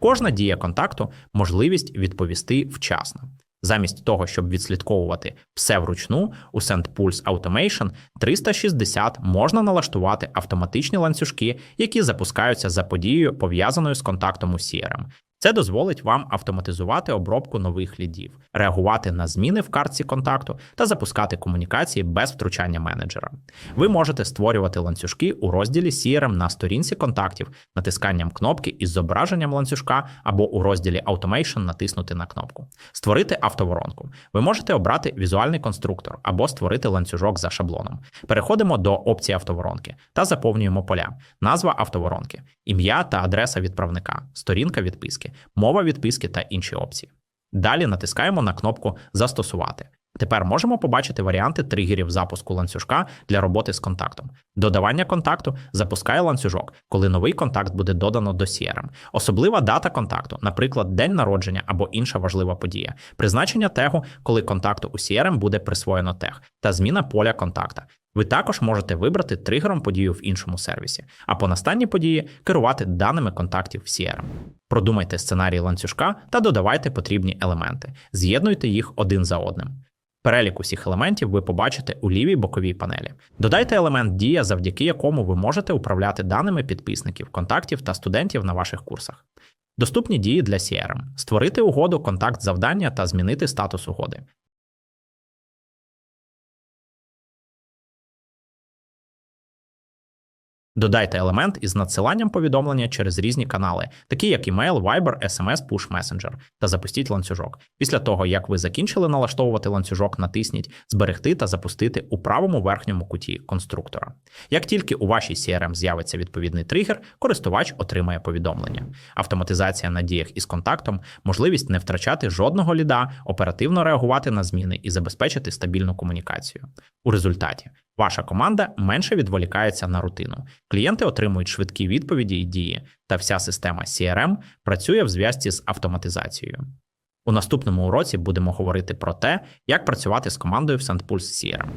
Кожна дія контакту можливість відповісти вчасно. Замість того, щоб відслідковувати все вручну, у SendPulse Automation 360 можна налаштувати автоматичні ланцюжки, які запускаються за подією, пов'язаною з контактом у CRM. Це дозволить вам автоматизувати обробку нових лідів, реагувати на зміни в картці контакту та запускати комунікації без втручання менеджера. Ви можете створювати ланцюжки у розділі CRM на сторінці контактів, натисканням кнопки із зображенням ланцюжка або у розділі Automation натиснути на кнопку. Створити автоворонку. Ви можете обрати візуальний конструктор або створити ланцюжок за шаблоном. Переходимо до опції автоворонки та заповнюємо поля. Назва автоворонки, ім'я та адреса відправника, сторінка відписки, мова відписки та інші опції. Далі натискаємо на кнопку Застосувати. Тепер можемо побачити варіанти тригерів запуску ланцюжка для роботи з контактом. Додавання контакту запускає ланцюжок, коли новий контакт буде додано до CRM. Особлива дата контакту, наприклад, день народження або інша важлива подія, призначення тегу, коли контакту у CRM буде присвоєно тег, та зміна поля контакта. Ви також можете вибрати тригером подію в іншому сервісі, а по настанній події керувати даними контактів в CRM. Продумайте сценарій ланцюжка та додавайте потрібні елементи, з'єднуйте їх один за одним. Перелік усіх елементів ви побачите у лівій боковій панелі. Додайте елемент дія, завдяки якому ви можете управляти даними підписників, контактів та студентів на ваших курсах. Доступні дії для CRM. Створити угоду, контакт завдання та змінити статус угоди. Додайте елемент із надсиланням повідомлення через різні канали, такі як email, Viber, SMS, Push Messenger, та запустіть ланцюжок. Після того, як ви закінчили налаштовувати ланцюжок, натисніть Зберегти та запустити у правому верхньому куті конструктора. Як тільки у вашій CRM з'явиться відповідний тригер, користувач отримає повідомлення. Автоматизація на діях із контактом, можливість не втрачати жодного ліда, оперативно реагувати на зміни і забезпечити стабільну комунікацію. У результаті ваша команда менше відволікається на рутину. Клієнти отримують швидкі відповіді і дії, та вся система CRM працює в зв'язці з автоматизацією. У наступному уроці будемо говорити про те, як працювати з командою в SandPulse CRM.